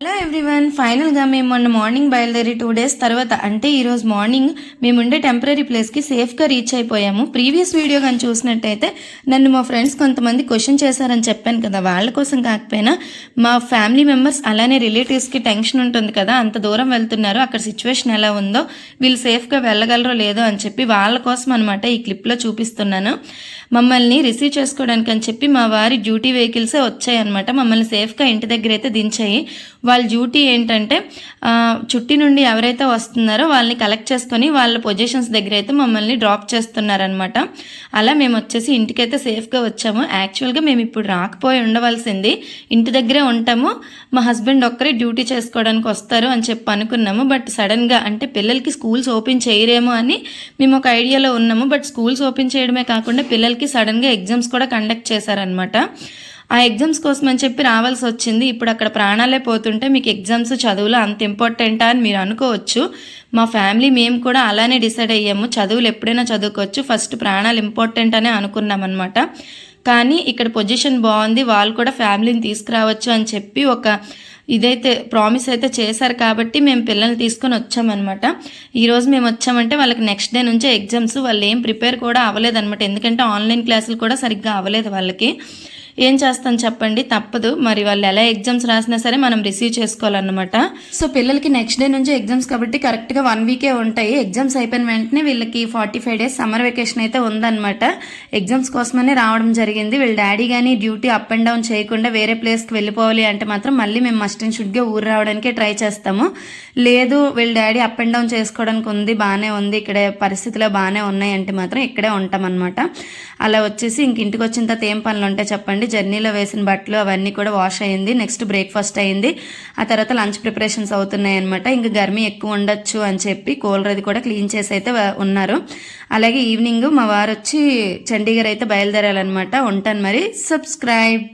Hello everyone ఫైనల్గా మేము మొన్న మార్నింగ్ బయలుదేరి టూ డేస్ తర్వాత అంటే ఈరోజు మార్నింగ్ మేము ఉండే టెంపరీ ప్లేస్కి సేఫ్గా రీచ్ అయిపోయాము. ప్రీవియస్ వీడియో కానీ చూసినట్టయితే నన్ను మా ఫ్రెండ్స్ కొంతమంది క్వశ్చన్ చేశారని చెప్పాను కదా. వాళ్ళ కోసం కాకపోయినా మా ఫ్యామిలీ మెంబర్స్ అలానే రిలేటివ్స్కి టెన్షన్ ఉంటుంది కదా. అంత దూరం వెళ్తున్నారు. అక్కడ సిచ్యువేషన్ ఎలా ఉందో వీళ్ళు సేఫ్గా వెళ్ళగలరో లేదో అని చెప్పి వాళ్ళ కోసం అనమాట ఈ క్లిప్లో చూపిస్తున్నాను. మమ్మల్ని రిసీవ్ చేసుకోవడానికి అని చెప్పి మా వారి డ్యూటీ వెహికల్సే వచ్చాయన్నమాట. మమ్మల్ని సేఫ్గా ఇంటి దగ్గర అయితే దించాయి. వాళ్ళ డ్యూటీ ఏంటంటే చుట్టి నుండి ఎవరైతే వస్తున్నారో వాళ్ళని కలెక్ట్ చేసుకొని వాళ్ళ పొజిషన్స్ దగ్గర అయితే మమ్మల్ని డ్రాప్ చేస్తున్నారనమాట అలా మేము వచ్చేసి ఇంటికైతే సేఫ్గా వచ్చాము. యాక్చువల్గా మేము ఇప్పుడు రాకపోయి ఉండవలసింది ఇంటి దగ్గరే ఉంటాము. మా హస్బెండ్ ఒక్కరే డ్యూటీ చేసుకోవడానికి వస్తారు అని చెప్పి అనుకున్నాము. బట్ సడన్గా అంటే పిల్లలకి స్కూల్స్ ఓపెన్ చేయరేమో అని మేము ఒక ఐడియాలో ఉన్నాము. బట్ స్కూల్స్ ఓపెన్ చేయడమే కాకుండా పిల్లలకి సడన్గా ఎగ్జామ్స్ కూడా కండక్ట్ చేశారనమాట ఆ ఎగ్జామ్స్ కోసం అని చెప్పి రావాల్సి వచ్చింది. ఇప్పుడు అక్కడ ప్రాణాలే పోతుంటే మీకు ఎగ్జామ్స్ చదువులు అంత ఇంపార్టెంటా అని మీరు అనుకోవచ్చు. మా ఫ్యామిలీ మేము కూడా అలానే డిసైడ్ అయ్యాము. చదువులు ఎప్పుడైనా చదువుకోవచ్చు. ఫస్ట్ ప్రాణాలు ఇంపార్టెంట్ అనే అనుకున్నాం అనమాట కానీ ఇక్కడ పొజిషన్ బాగుంది. వాళ్ళు కూడా ఫ్యామిలీని తీసుకురావచ్చు అని చెప్పి ఒక ఇదైతే ప్రామిస్ అయితే చేశారు కాబట్టి మేము పిల్లల్ని తీసుకొని వచ్చామన్నమాట. ఈరోజు మేము వచ్చామంటే వాళ్ళకి నెక్స్ట్ డే నుంచే ఎగ్జామ్స్. వాళ్ళు ఏం ప్రిపేర్ కూడా అవ్వలేదన్నమాట. ఎందుకంటే ఆన్లైన్ క్లాసులు కూడా సరిగ్గా అవ్వలేదు వాళ్ళకి. ఏం చేస్తాం చెప్పండి? తప్పదు. మరి వాళ్ళు ఎలా ఎగ్జామ్స్ రాసినా సరే మనం రిసీవ్ చేసుకోవాలన్నమాట. సో పిల్లలకి నెక్స్ట్ డే నుంచి ఎగ్జామ్స్ కాబట్టి కరెక్ట్గా వన్ వీకే ఉంటాయి. ఎగ్జామ్స్ అయిపోయిన వెంటనే వీళ్ళకి forty five days summer vacation అయితే ఉందన్నమాట. ఎగ్జామ్స్ కోసమనే రావడం జరిగింది. వీళ్ళ డాడీ కానీ డ్యూటీ అప్ అండ్ డౌన్ చేయకుండా వేరే ప్లేస్కి వెళ్ళిపోవాలి అంటే మాత్రం మళ్ళీ మేము మస్ట్ అండ్ షుడ్గా ఊరు రావడానికే ట్రై చేస్తాము. లేదు వీళ్ళ డాడీ అప్ అండ్ డౌన్ చేసుకోవడానికి ఉంది బాగానే ఉంది ఇక్కడ పరిస్థితులు బాగానే ఉన్నాయి అంటే మాత్రం ఇక్కడే ఉంటాం అలా వచ్చేసి ఇంక ఇంటికి వచ్చిన తర్వాత ఏం పనులు ఉంటాయి చెప్పండి? జర్నీలో వేసిన బట్టలు అవన్నీ కూడా వాష్ అయ్యింది నెక్స్ట్ బ్రేక్ఫాస్ట్ అయింది. ఆ తర్వాత లంచ్ ప్రిపరేషన్స్ అవుతున్నాయి అనమాట ఇంకా గర్మీ ఎక్కువ ఉండొచ్చు అని చెప్పి కూలర్ అది కూడా క్లీన్ చేసి అయితే ఉన్నారు. అలాగే ఈవినింగ్ మా వారు వచ్చి చండీగఢ్ అయితే బయలుదేరాలన్నమాట. ఉంటాను మరి. సబ్స్క్రైబ్.